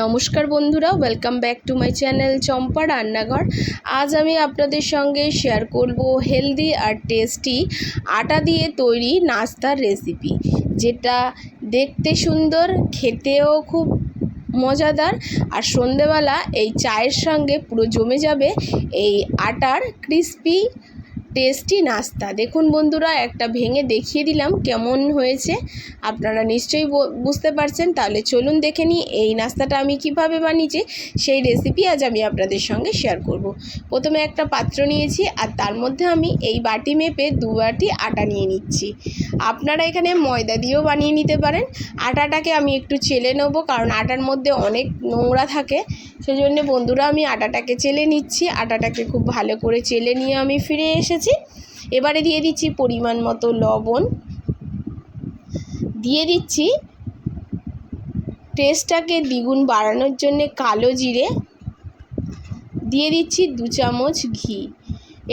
নমস্কার বন্ধুরা welcome back to my channel Champa Rannaghar. আজ আমি আপনাদের সঙ্গে শেয়ার করব হেলদি আর টেস্টি আটা দিয়ে তৈরি নাস্তার রেসিপি যেটা দেখতে সুন্দর, খেতেও খুব মজাদার, আর সন্ধেবেলা এই চায়ের সঙ্গে পুরো জমে যাবে এই আটার ক্রিস্পি টেস্টি নাস্তা। দেখুন বন্ধুরা, একটা ভেঙে দেখিয়ে দিলাম কেমন হয়েছে। আপনারা নিশ্চয়ই বুঝতে পারছেন। তাহলে চলুন দেখে নিই এই নাস্তাটা আমি কীভাবে বানিয়েছি। সেই রেসিপি আজ আমি আপনাদের সঙ্গে শেয়ার করব। প্রথমে একটা পাত্র নিয়েছি আর তার মধ্যে আমি এই বাটি মেপে দু বাটি আটা নিয়ে নিচ্ছি। আপনারা এখানে ময়দা দিয়েও বানিয়ে নিতে পারেন। আটাটাকে আমি একটু চেলে নেব কারণ আটার মধ্যে অনেক নোংরা থাকে। সেজন্য বন্ধুরা, আমি আটাটাকে চেলে নিচ্ছি। আটাটাকে খুব ভালো করে চেলে নিয়ে আমি ফিরে এসেছি। এবারে দিয়ে দিচ্ছি পরিমাণ মতো লবণ। দিয়ে দিচ্ছি টেস্টটাকে দ্বিগুণ বাড়ানোর জন্যে কালো জিরে। দিয়ে দিচ্ছি দু চামচ ঘি।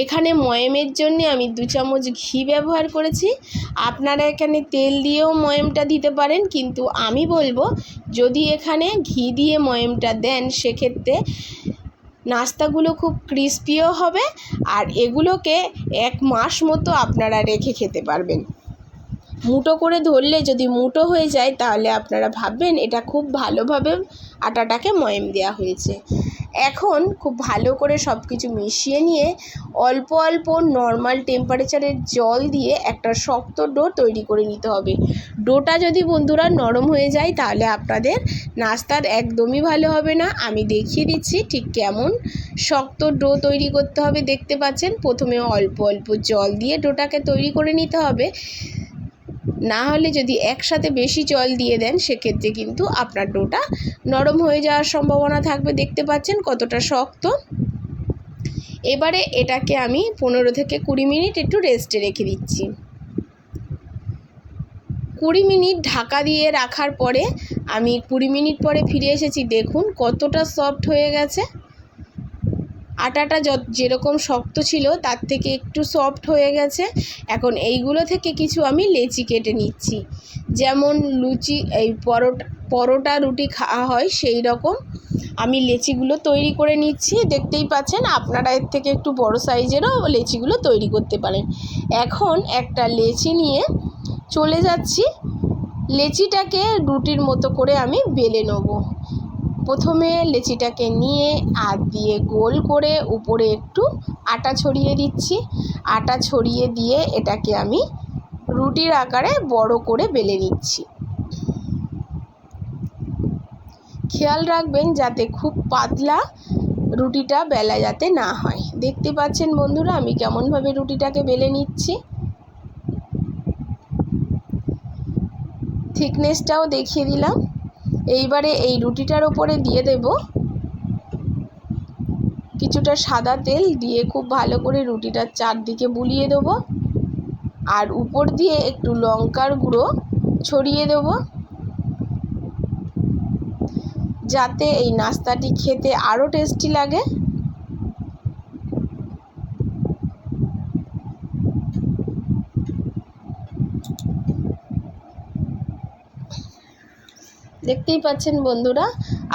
এখানে ময়েমের জন্যে আমি দু চামচ ঘি ব্যবহার করেছি। আপনারা এখানে তেল দিয়েও ময়েমটা দিতে পারেন, কিন্তু আমি বলব যদি এখানে ঘি দিয়ে ময়েমটা দেন, সেক্ষেত্রে নাস্তাগুলো খুব ক্রিস্পিও হবে আর এগুলোকে এক মাস মতো আপনারা রেখে খেতে পারবেন। মুটো করে ধরলে যদি মুটো হয়ে যায়, তাহলে আপনারা ভাববেন এটা খুব ভালোভাবে আটাটাকে ময়েম দেওয়া হয়েছে। এখন খুব ভালো করে সব কিছু মিশিয়ে নিয়ে অল্প অল্প নর্মাল টেম্পারেচারের জল দিয়ে একটা শক্ত ডো তৈরি করে নিতে হবে। ডোটা যদি বন্ধুরা নরম হয়ে যায়, তাহলে আপনাদের নাস্তার একদমই ভালো হবে না। আমি দেখিয়ে দিচ্ছি ঠিক কেমন শক্ত ডো তৈরি করতে হবে, দেখতে পাচ্ছেন? প্রথমে অল্প অল্প জল দিয়ে ডোটাকে তৈরি করে নিতে হবে। না হলে যদি একসাথে বেশি জল দিয়ে দেন, সেক্ষেত্রে কিন্তু আপনার ডোটা নরম হয়ে যাওয়ার সম্ভাবনা থাকবে। দেখতে পাচ্ছেন কতটা শক্ত। এবারে এটাকে আমি পনেরো থেকে কুড়ি মিনিট একটু রেস্টে রেখে দিচ্ছি। কুড়ি মিনিট ঢাকা দিয়ে রাখার পরে আমি কুড়ি মিনিট পরে ফিরে এসেছি। দেখুন কতটা সফট হয়ে গেছে। আটাটা যত যেরকম শক্ত ছিল, তার থেকে একটু সফট হয়ে গেছে। এখন এইগুলো থেকে কিছু আমি লেচি কেটে নিচ্ছি। যেমন লুচি, এই পরোটা পরোটা রুটি খাওয়া হয় সেই রকম। আমি লেচিগুলো তৈরি করে নিচ্ছি। দেখতেই পাচ্ছেন, আপনারা এর থেকে একটু বড় সাইজেরও লেচিগুলো তৈরি করতে পারেন। এখন একটা লেচি নিয়ে চলে যাচ্ছি। লেচিটাকে রুটির মতো করে আমি বেলে নেব। প্রথমে লেচিটাকে নিয়ে হাত দিয়ে গোল করে উপরে একটু আটা ছড়িয়ে দিচ্ছি। আটা ছড়িয়ে দিয়ে এটাকে আমি রুটির আকারে বড় করে বেলে নিচ্ছি। খেয়াল রাখবেন যাতে খুব পাতলা রুটিটা বেলা যাতে না হয়। দেখতে পাচ্ছেন বন্ধুরা, আমি কেমনভাবে রুটিটাকে বেলে নিচ্ছি। থিকনেসটাও দেখিয়ে দিলাম। এইবারে এই রুটিটার ওপরে দিয়ে দেব কিছুটা সাদা তেল দিয়ে খুব ভালো করে রুটিটার চারদিকে বুলিয়ে দেব আর উপর দিয়ে একটু লঙ্কার গুঁড়ো ছড়িয়ে দেব যাতে এই নাস্তাটি খেতে আরও টেস্টি লাগে। দেখতেই পাচ্ছেন বন্ধুরা,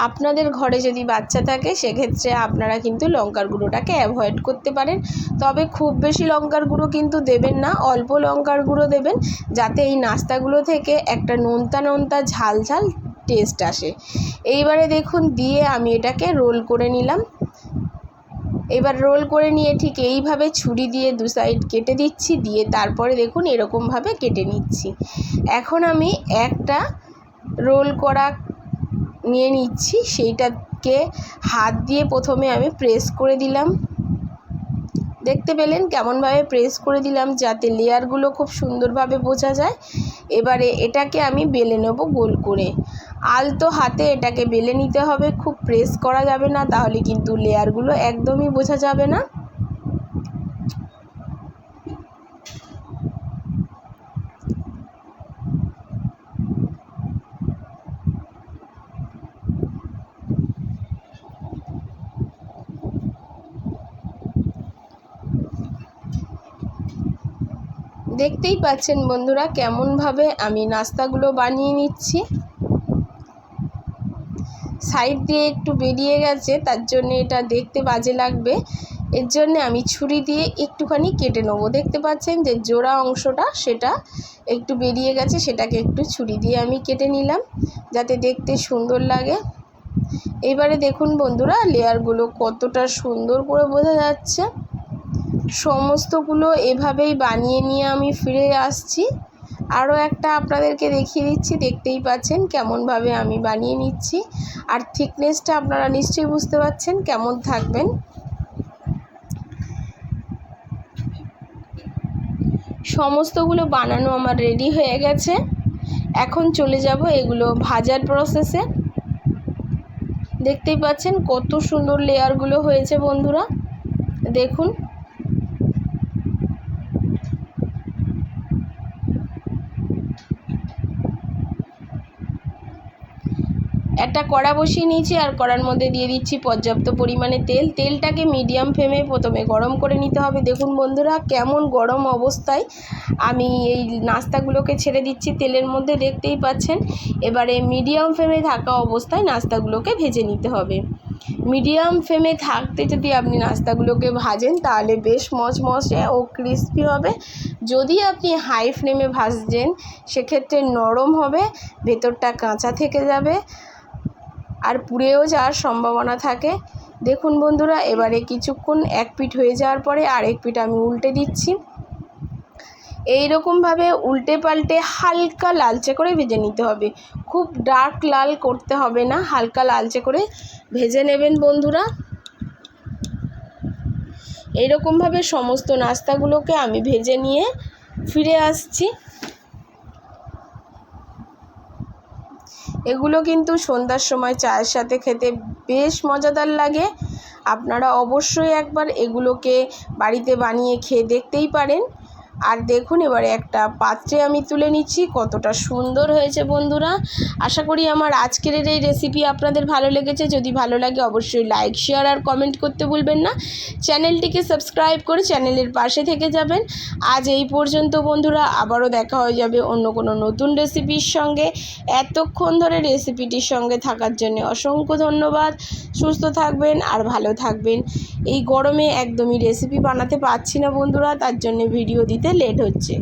আপনাদের ঘরে যদি বাচ্চা থাকে, সেক্ষেত্রে আপনারা কিন্তু লঙ্কার গুঁড়োটাকে অ্যাভয়েড করতে পারেন। তবে খুব বেশি লঙ্কার গুঁড়ো কিন্তু দেবেন না, অল্প লঙ্কার গুঁড়ো দেবেন, যাতে এই নাস্তাগুলো থেকে একটা নোনতা নোনতা ঝাল ঝাল টেস্ট আসে। এইবারে দেখুন, দিয়ে আমি এটাকে রোল করে নিলাম। এবার রোল করে নিয়ে ঠিক এইভাবে ছুরি দিয়ে দু সাইড কেটে দিচ্ছি, দিয়ে তারপরে দেখুন এরকমভাবে কেটে নিচ্ছি। এখন আমি একটা রোল করা নিয়ে নিচ্ছি, সেইটাকে হাত দিয়ে প্রথমে আমি প্রেস করে দিলাম। দেখতে পেলেন কেমনভাবে প্রেস করে দিলাম যাতে লেয়ারগুলো খুব সুন্দরভাবে বোঝা যায়। এবারে এটাকে আমি বেলে নেব গোল করে। আলতো হাতে এটাকে বেলে নিতে হবে, খুব প্রেস করা যাবে না, তাহলে কিন্তু লেয়ারগুলো একদমই বোঝা যাবে না। দেখতেই পাচ্ছেন বন্ধুরা কেমনভাবে আমি নাস্তাগুলো বানিয়ে নিচ্ছি। সাইড দিয়ে একটু বেরিয়ে গেছে, তার জন্য এটা দেখতে বাজে লাগবে। এর জন্যে আমি ছুরি দিয়ে একটুখানি কেটে নেব। দেখতে পাচ্ছেন যে জোড়া অংশটা সেটা একটু বেরিয়ে গেছে, সেটাকে একটু ছুরি দিয়ে আমি কেটে নিলাম, যাতে দেখতে সুন্দর লাগে। এবারে দেখুন বন্ধুরা, লেয়ারগুলো কতটা সুন্দর করে বোঝা যাচ্ছে। সমস্তগুলো এভাবেই বানিয়ে নিয়ে আমি ফিরে আসছি। আরও একটা আপনাদেরকে দেখিয়ে দিচ্ছি, দেখতেই পাচ্ছেন কেমনভাবে আমি বানিয়ে নিচ্ছি। আর থিকনেসটা আপনারা নিশ্চয়ই বুঝতে পারছেন কেমন থাকবেন। সমস্তগুলো বানানো আমার রেডি হয়ে গেছে। এখন চলে যাব এগুলো ভাজার প্রসেসে দেখতেই পাচ্ছেন কত সুন্দর লেয়ারগুলো হয়েছে বন্ধুরা। দেখুন। একটা কড়া বসিয়ে নিয়েছি আর কড়ার মধ্যে দিয়ে দিচ্ছি পর্যাপ্ত পরিমাণে তেল। তেলটাকে মিডিয়াম ফ্লেমে প্রথমে গরম করে নিতে হবে। দেখুন বন্ধুরা, কেমন গরম অবস্থায় আমি এই নাস্তাগুলোকে ছেড়ে দিচ্ছি তেলের মধ্যে, দেখতেই পাচ্ছেন। এবারে মিডিয়াম ফ্লেমে থাকা অবস্থায় নাস্তাগুলোকে ভেজে নিতে হবে। মিডিয়াম ফ্লেমে থাকতে যদি আপনি নাস্তাগুলোকে ভাজেন, তাহলে বেশ মচমচে ও ক্রিস্পি হবে। যদি আপনি হাই ফ্লেমে ভাজছেন সেক্ষেত্রে নরম হবে, ভেতরটা কাঁচা থেকে যাবে। আর পুড়েও যাওয়ার সম্ভাবনা থাকে। দেখুন বন্ধুরা, এবারে কিছুক্ষণ এক পিঠ হয়ে যাওয়ার পরে আরেক পিঠ আমি উল্টে দিচ্ছি। এই রকমভাবে উল্টে পাল্টে হালকা লালচে করে ভেজে নিতে হবে। খুব ডার্ক লাল করতে হবে না, হালকা লালচে করে ভেজে নেবেন বন্ধুরা। এইরকমভাবে সমস্ত নাস্তাগুলোকে আমি ভেজে নিয়ে ফিরে আসছি। এগুলো কিন্তু সন্ধ্যার সময় চায়ের সাথে খেতে বেশ মজাদার লাগে। আপনারা অবশ্যই একবার এগুলোকে বাড়িতে বানিয়ে খেয়ে দেখতেই পারেন। আর দেখুন এবারে একটা পাত্রে আমি তুলে নিচ্ছি, কতটা সুন্দর হয়েছে বন্ধুরা। আশা করি আমার আজকের এই রেসিপি আপনাদের ভালো লেগেছে। যদি ভালো লাগে অবশ্যই লাইক শেয়ার আর কমেন্ট করতে ভুলবেন না। চ্যানেলটিকে সাবস্ক্রাইব করে চ্যানেলের পাশে থেকে যাবেন। আজ এই পর্যন্ত বন্ধুরা, আবারও দেখা হয়ে যাবে অন্য কোনো নতুন রেসিপির সঙ্গে। এতক্ষণ ধরে রেসিপিটির সঙ্গে থাকার জন্য অসংখ্য ধন্যবাদ। সুস্থ থাকবেন আর ভালো থাকবেন। এই গরমে একদমই রেসিপি বানাতে পারছি না বন্ধুরা, তার জন্য ভিডিও দিতে লেট হচ্ছে।